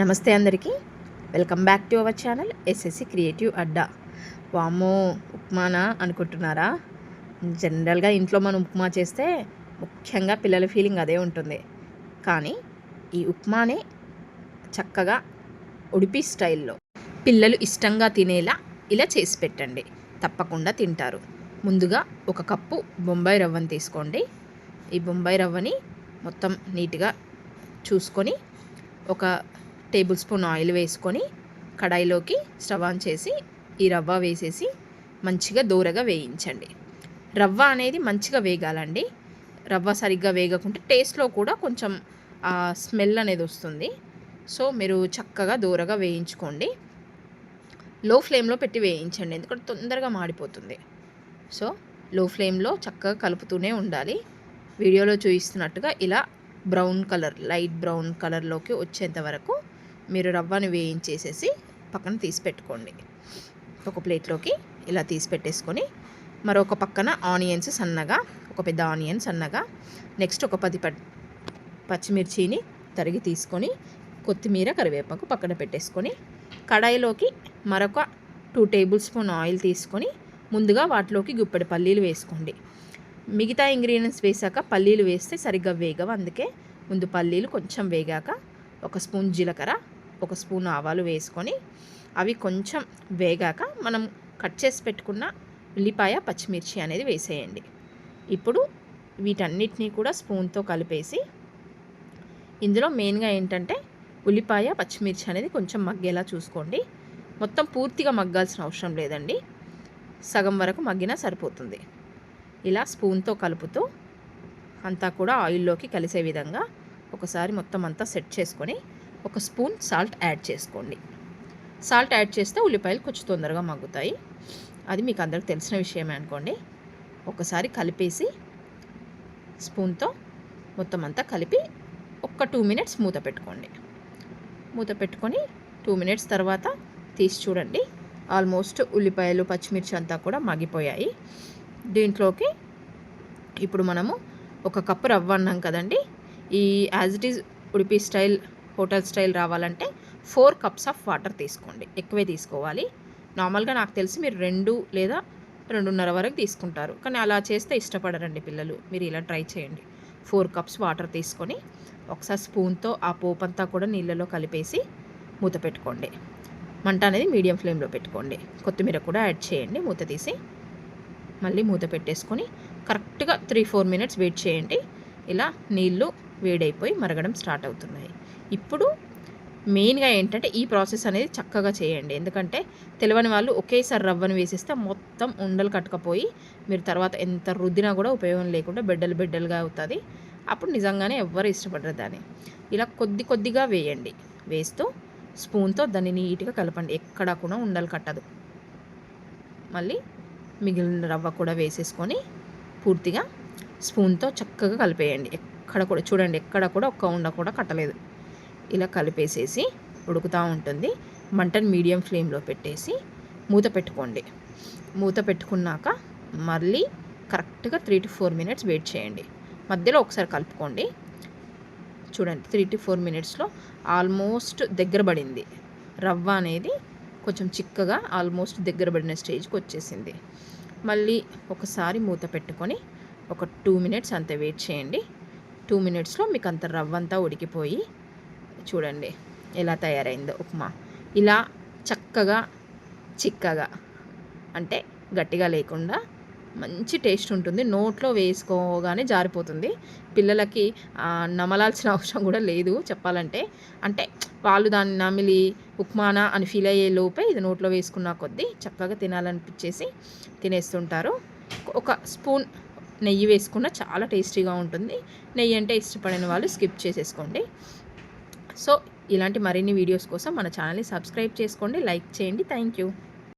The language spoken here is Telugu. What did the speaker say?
నమస్తే అందరికీ. Welcome back to our channel SSC creative అడ్డా. వామ్మో ఉప్మానా అనుకుంటున్నారా? జనరల్గా ఇంట్లో మనం ఉప్మా చేస్తే ముఖ్యంగా పిల్లల ఫీలింగ్ అదే ఉంటుంది. కానీ ఈ ఉప్మానే చక్కగా ఉడిపి స్టైల్లో పిల్లలు ఇష్టంగా తినేలా ఇలా చేసి పెట్టండి. తప్పకుండా తింటారు. ముందుగా ఒక కప్పు బొంబాయి రవ్వని తీసుకోండి. ఈ బొంబాయి రవ్వని మొత్తం నీట్గా చూసుకొని ఒక టేబుల్ స్పూన్ ఆయిల్ వేసుకొని కడాయిలోకి స్టవ్ ఆన్ చేసి ఈ రవ్వ వేసేసి మంచిగా దూరగా వేయించండి. రవ్వ అనేది మంచిగా వేగాలండి. రవ్వ సరిగ్గా వేగకుంటే టేస్ట్లో కూడా కొంచెం స్మెల్ అనేది వస్తుంది. సో మీరు చక్కగా దూరగా వేయించుకోండి. లో ఫ్లేమ్లో పెట్టి వేయించండి ఎందుకంటే తొందరగా మాడిపోతుంది. సో లో ఫ్లేమ్లో చక్కగా కలుపుతూనే ఉండాలి. వీడియోలో చూపిస్తున్నట్టుగా ఇలా బ్రౌన్ కలర్ లైట్ బ్రౌన్ కలర్లోకి వచ్చేంత వరకు మీరు రవ్వను వేయించేసేసి పక్కన తీసి పెట్టుకోండి. ఒక ప్లేట్లోకి ఇలా తీసి పెట్టేసుకొని మరొక పక్కన ఆనియన్స్ సన్నగా ఒక పెద్ద ఆనియన్ సన్నగా నెక్స్ట్ ఒక పది పచ్చిమిర్చిని తరిగి తీసుకొని కొత్తిమీర కరివేపాకు పక్కన పెట్టేసుకొని కడాయిలోకి మరొక టూ టేబుల్ స్పూన్ ఆయిల్ తీసుకొని ముందుగా వాటిలోకి గుప్పెడి పల్లీలు వేసుకోండి. మిగతా ఇంగ్రీడియంట్స్ వేసాక పల్లీలు వేస్తే సరిగ్గా వేగవు. అందుకే ముందు పల్లీలు కొంచెం వేగాక ఒక స్పూన్ జీలకర్ర ఒక స్పూన్ ఆవాలు వేసుకొని అవి కొంచెం వేగాక మనం కట్ చేసి పెట్టుకున్న ఉల్లిపాయ పచ్చిమిర్చి అనేది వేసేయండి. ఇప్పుడు వీటన్నిటినీ కూడా స్పూన్తో కలిపేసి ఇందులో మెయిన్గా ఏంటంటే ఉల్లిపాయ పచ్చిమిర్చి అనేది కొంచెం మగ్గేలా చూసుకోండి. మొత్తం పూర్తిగా మగ్గాల్సిన అవసరం లేదండి. సగం వరకు మగ్గినా సరిపోతుంది. ఇలా స్పూన్తో కలుపుతూ అంతా కూడా ఆయిల్లోకి కలిసే విధంగా ఒకసారి మొత్తం అంతా సెట్ చేసుకొని ఒక స్పూన్ సాల్ట్ యాడ్ చేసుకోండి. సాల్ట్ యాడ్ చేస్తే ఉల్లిపాయలు కొంచెం తొందరగా మగ్గుతాయి. అది మీకు అందరికి తెలిసిన విషయమే అనుకోండి. ఒకసారి కలిపేసి స్పూన్తో మొత్తం అంతా కలిపి ఒక్క టూ మినిట్స్ మూత పెట్టుకోండి. మూత పెట్టుకొని టూ మినిట్స్ తర్వాత తీసి చూడండి. ఆల్మోస్ట్ ఉల్లిపాయలు పచ్చిమిర్చి అంతా కూడా మగ్గిపోయాయి. దీంట్లోకి ఇప్పుడు మనము ఒక కప్పు రవ్వ అన్నాం కదండి. ఈ as it is Udupi style hotel style రావాలంటే ఫోర్ కప్స్ ఆఫ్ వాటర్ తీసుకోండి. ఎక్కువే తీసుకోవాలి. నార్మల్గా నాకు తెలిసి మీరు రెండు లేదా రెండున్నర వరకు తీసుకుంటారు. కానీ అలా చేస్తే ఇష్టపడరండి పిల్లలు. మీరు ఇలా ట్రై చేయండి. ఫోర్ కప్స్ వాటర్ తీసుకొని ఒకసారి స్పూన్తో ఆ పోపు అంతా కూడా నీళ్ళలో కలిపేసి మూత పెట్టుకోండి. మంట అనేది మీడియం ఫ్లేమ్లో పెట్టుకోండి. కొత్తిమీర కూడా యాడ్ చేయండి. మూత తీసి మళ్ళీ మూత పెట్టేసుకొని కరెక్ట్గా త్రీ ఫోర్ మినిట్స్ వెయిట్ చేయండి. ఇలా నీళ్ళు వేడైపోయి మరగడం స్టార్ట్ అవుతున్నాయి. ఇప్పుడు మెయిన్గా ఏంటంటే ఈ ప్రాసెస్ అనేది చక్కగా చేయండి. ఎందుకంటే తెలియని వాళ్ళు ఒకేసారి రవ్వను వేసేస్తే మొత్తం ఉండలు కట్టుకపోయి మీరు తర్వాత ఎంత రుద్దినా కూడా ఉపయోగం లేకుండా బిడ్డలు బిడ్డలుగా అవుతుంది. అప్పుడు నిజంగానే ఎవ్వరు ఇష్టపడరు దాన్ని. ఇలా కొద్ది కొద్దిగా వేయండి. వేస్తూ స్పూన్తో దాన్ని నీట్గా కలపండి. ఎక్కడా కూడా ఉండలు కట్టదు. మళ్ళీ మిగిలిన రవ్వ కూడా వేసేసుకొని పూర్తిగా స్పూన్తో చక్కగా కలిపేయండి. ఎక్కడ కూడా చూడండి ఎక్కడ కూడా ఒక్క ఉండ కూడా కట్టలేదు. ఇలా కలిపేసేసి ఉడుకుతూ ఉంటుంది. మంటను మీడియం ఫ్లేమ్లో పెట్టేసి మూత పెట్టుకోండి. మూత పెట్టుకున్నాక మళ్ళీ కరెక్ట్గా three to four minutes wait చేయండి. మధ్యలో ఒకసారి కలుపుకోండి. చూడండి త్రీ టు ఫోర్ మినిట్స్లో ఆల్మోస్ట్ దగ్గర పడింది. రవ్వ అనేది కొంచెం చిక్కగా ఆల్మోస్ట్ దగ్గర పడిన స్టేజ్కి వచ్చేసింది. మళ్ళీ ఒకసారి మూత పెట్టుకొని ఒక టూ మినిట్స్ అంత వెయిట్ చేయండి. టూ మినిట్స్లో మీకు అంత రవ్వ అంతా ఉడికిపోయి చూడండి ఎలా తయారైందో ఉప్మా. ఇలా చక్కగా చిక్కగా అంటే గట్టిగా లేకుండా మంచి టేస్ట్ ఉంటుంది. నోట్లో వేసుకోగానే జారిపోతుంది. పిల్లలకి నమలాల్సిన అవసరం కూడా లేదు చెప్పాలంటే. అంటే వాళ్ళు దాన్ని నమిలి ఉప్మానా అని ఫీల్ అయ్యే లోపే ఇది నోట్లో వేసుకున్న కొద్దీ చక్కగా తినాలనిపించేసి తినేస్తుంటారు. ఒక స్పూన్ నెయ్యి వేసుకున్న చాలా టేస్టీగా ఉంటుంది. నెయ్యి అంటే ఇష్టపడిన వాళ్ళు స్కిప్ చేసేసుకోండి. సో ఇలాంటి మరిన్ని వీడియోస్ కోసం మన ఛానల్ని సబ్స్క్రైబ్ చేసుకోండి లైక్ చేయండి. Thank you.